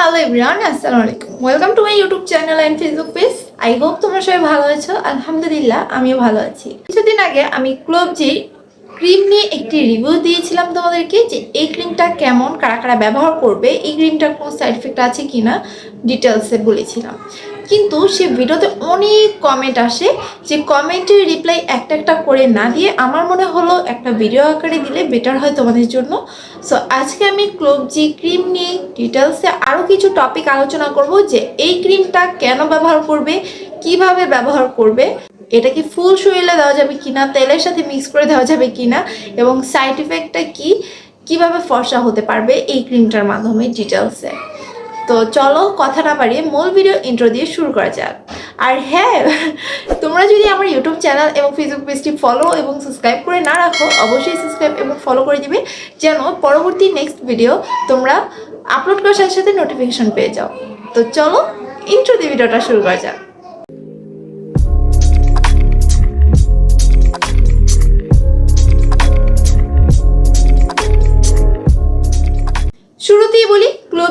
Hello everyone আসসালামু আলাইকুম welcome to my YouTube channel and Facebook page I hope তোমরা সবাই ভালো আছো। আলহামদুলিল্লাহ, আমিও ভালো আছি। কিছুদিন আগে আমি ক্লোবজি ক্রিম নিয়ে একটি রিভিউ দিয়েছিলাম তোমাদেরকে যে এই ক্রিমটা কেমন, কারা কারা ব্যবহার করবে, এই ক্রিমটার কোনো সাইড এফেক্ট আছে কি না ডিটেলসে বলেছিলাম। কিন্তু সে ভিডিওতে অনেক কমেন্ট আসে যে কমেন্টের রিপ্লাই একটা একটা করে না দিয়ে আমার মনে হলো একটা ভিডিও আকারে দিলে বেটার হয় তোমাদের জন্য। সো আজকে আমি ক্লোবজি ক্রিম নিয়ে ডিটেলসে আরও কিছু টপিক আলোচনা করব যে এই ক্রিমটা কেন ব্যবহার করবে, কীভাবে ব্যবহার করবে, এটা কি ফুল শরীরে দেওয়া যাবে কিনা, তেলের সাথে মিক্স করে দেওয়া যাবে কিনা, এবং সাইড ইফেক্টটা কি, কীভাবে ফর্সা হতে পারবে এই ক্রিমটার মাধ্যমে ডিটেলসে তো চলো কথা না বাড়িয়ে মূল ভিডিও ইন্ট্রো দিয়ে শুরু করা যাক। আর হ্যাঁ তোমরা যদি আমার ইউটিউব চ্যানেল এবং ফেসবুক পেজটি ফলো এবং সাবস্ক্রাইব করে না রাখো, অবশ্যই সাবস্ক্রাইব এবং ফলো করে দিবে, যেন পরবর্তী নেক্সট ভিডিও তোমরা আপলোড করার সাথে সাথে নোটিফিকেশন পেয়ে যাও। তো চলো ইন্ট্রো দিয়ে ভিডিওটা শুরু করা যাক।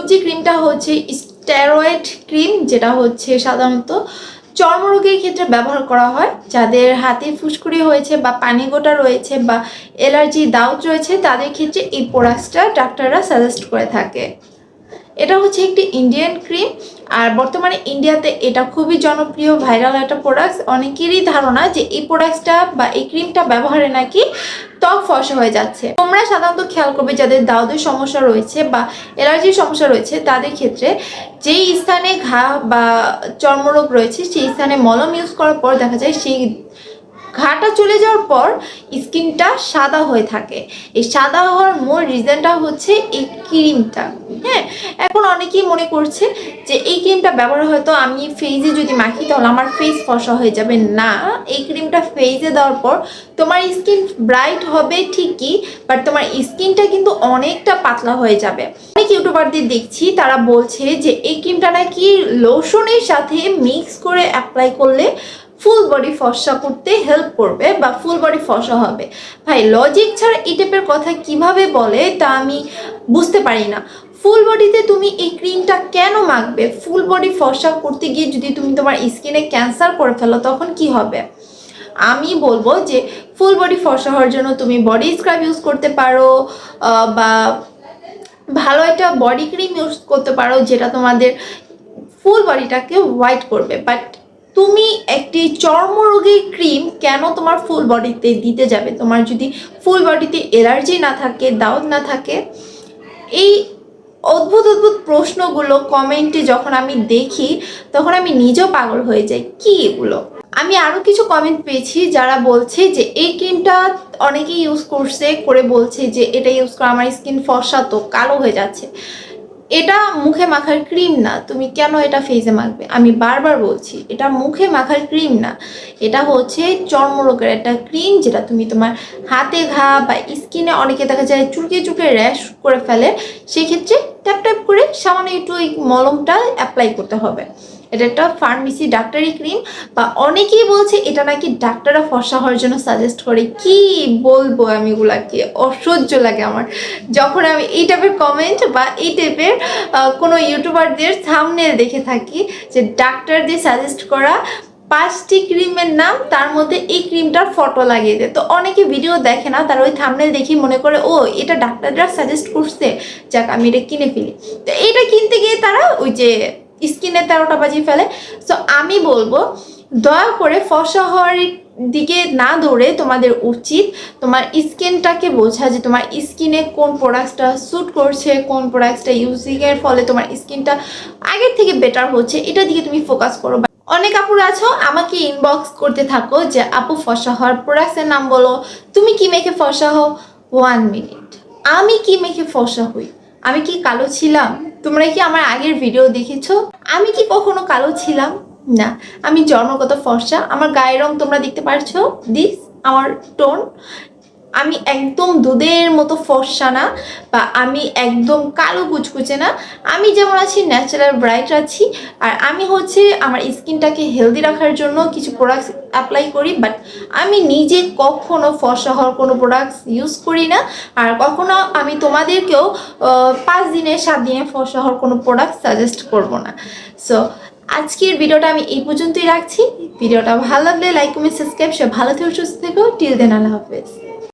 ক্লোবজি ক্রিমটা হচ্ছে স্টেরয়েড ক্রিম, যেটা হচ্ছে সাধারণত চর্মরোগের ক্ষেত্রে ব্যবহার করা হয়। যাদের হাতে ফুসকুড়ি হয়েছে বা পানি গোটা রয়েছে বা এলার্জি দাউট রয়েছে, তাদের ক্ষেত্রে এই প্রোডাক্টসটা ডাক্তাররা সাজেস্ট করে থাকে। এটা হচ্ছে একটি ইন্ডিয়ান ক্রিম আর বর্তমানে ইন্ডিয়াতে এটা খুবই জনপ্রিয় ভাইরাল একটা প্রোডাক্ট অনেকেরই ধারণা যে এই প্রোডাক্টটা বা এই ক্রিমটা ব্যবহারে নাকি ত্বক ফসা হয়ে যাচ্ছে। তোমরা সাধারণত খেয়াল করবে যাদের দাউদের সমস্যা রয়েছে বা অ্যালার্জির সমস্যা রয়েছে, তাদের ক্ষেত্রে যেই স্থানে ঘা বা চর্মরোগ রয়েছে, সেই স্থানে মলম ইউজ করার পর দেখা যায় সেই ঘাটা চলে যাওয়ার পর স্কিনটা সাদা হয়ে থাকে। এই সাদা হওয়ার মূল রিজনটা হচ্ছে এই ক্রিমটা। হ্যাঁ এখন অনেকেই মনে করছে যে এই ক্রিমটা ব্যবহার হয়তো আমি ফেসে যদি মাখি তাহলে আমার ফেস ফসা হয়ে যাবে। না, এই ক্রিমটা ফেসে দেওয়ার পর তোমার স্কিন ব্রাইট হবে ঠিকই বাট তোমার স্কিনটা কিন্তু অনেকটা পাতলা হয়ে যাবে। অনেক ইউটিউবারদের দেখছি, তারা বলছে যে এই ক্রিমটা নাকি লোশনের সাথে মিক্স করে অ্যাপ্লাই করলে ফুল বডি ফর্সা করতে হেল্প করবে বা ফুল বডি ফর্সা হবে। ভাই লজিক ছাড়া এই টাইপের কথা কীভাবে বলে তা আমি বুঝতে পারি না। ফুল বডিতে তুমি এই ক্রিমটা কেন মাখবে? ফুল বডি ফর্সা করতে গিয়ে যদি তুমি তোমার স্কিনে ক্যান্সার করে ফেলো, তখন কি হবে? আমি বলব যে ফুল বডি ফর্সা হওয়ার জন্য তুমি বডি স্ক্রাব ইউজ করতে পারো বা ভালো একটা বডি ক্রিম ইউজ করতে পারো, যেটা তোমাদের ফুল বডিটাকে হোয়াইট করবে। বাট তুমি একটি চর্মরোগের ক্রিম কেন তোমার ফুল বডিতে দিতে যাবে? তোমার যদি ফুল বডিতে এলার্জি না থাকে দাউদ না থাকে, এই অদ্ভুত অদ্ভুত প্রশ্নগুলো কমেন্টে যখন আমি দেখি, তখন আমি নিজেও পাগল হয়ে যাই। কি এগুলো? আমি আরও কিছু কমেন্ট পেয়েছি যারা বলছে যে এই ক্রিমটা অনেকেই ইউজ করছে, করে বলছে যে এটা ইউজ করে, আমার স্কিন ফর্সা তো, কালো হয়ে যাচ্ছে। এটা মুখে মাখার ক্রিম না। তুমি কেন এটা ফেসে মাখবে? আমি বারবার বলছি, এটা মুখে মাখার ক্রিম না। এটা হচ্ছে চর্মরোগের একটা ক্রিম যেটা তুমি তোমার হাতে ঘা বা স্কিনে অনেকে দেখা যায় চুলকে চুকে র্যাশ করে ফেলে। সেক্ষেত্রে ট্যাপ ট্যাপ করে সামান্য একটু এই মলমটা অ্যাপ্লাই করতে হবে। এটা একটা ফার্মেসি ডাক্তারি ক্রিম, বা অনেকেই বলছে এটা নাকি ডাক্তাররা ফর্সা হওয়ার জন্য সাজেস্ট করে। কি বলব আমি এগুলাকে অসহ্য লাগে আমার। যখন আমি এই টাইপের কমেন্ট বা এই টাইপের কোনো ইউটিউবারদের সামনে দেখে থাকি যে ডাক্তারদের সাজেস্ট করা পাঁচটি ক্রিমের নাম, তার মধ্যে এই ক্রিমটার ফটো লাগিয়ে দেয়। তো অনেকে ভিডিও দেখে না, তারা ওই থামনেল দেখি মনে করে, ও, এটা ডাক্তাররা সাজেস্ট করছে। যাক, আমি এটা কিনে ফেলি। তো এটা কিনতে গিয়ে তারা ওই যে স্কিনে তেরোটা বাজিয়ে ফেলে। সো আমি বলব, দয়া করে ফসা হওয়ার দিকে না দৌড়ে, তোমাদের উচিত তোমার স্কিনটাকে বোঝা যে তোমার স্কিনে কোন প্রোডাক্টসটা স্যুট করছে, কোন প্রোডাক্টসটা ইউজিংয়ের ফলে তোমার স্কিনটা আগের থেকে বেটার হচ্ছে, এটা দিকে তুমি ফোকাস করো। অনেক আপুর আছো, আমাকে ইনবক্স করতে থাকো যে, আপু, ফসা হওয়ার প্রোডাক্টসের নাম বলো। তুমি কি মেখে ফসা হও? ওয়ান মিনিট আমি কি মেখে ফসা হই? আমি কি কালো ছিলাম? তোমরা কি আমার আগের ভিডিও দেখেছ? আমি কি কখনো কালো ছিলাম? না, আমি জন্মগত ফর্সা। আমার গায়ের রং তোমরা দেখতে পারছ? দিস আমার টোন আমি একদম দুধের মতো ফর্সা না বা আমি একদম কালো কুচকুচে না। আমি যেমন আছি ন্যাচারাল ব্রাইট আছি। আর আমি হচ্ছে আমার স্কিনটাকে হেলদি রাখার জন্য কিছু প্রোডাক্টস অ্যাপ্লাই করি বাট আমি নিজে কখনো ফর্সা হওয়ার কোনো প্রোডাক্টস ইউজ করি না। আর কখনো আমি তোমাদেরকেও পাঁচ দিনে, সাত দিনে ফর্সা হওয়ার কোনো প্রোডাক্ট সাজেস্ট করব না। সো আজকের ভিডিওটা আমি এই পর্যন্তই রাখছি। ভিডিওটা ভালো লাগলে লাইক কমেন্ট সাবস্ক্রাইব সব ভালো থেকো, সুস্থ থেকো। টিল দেন আল্লাহ হাফেজ।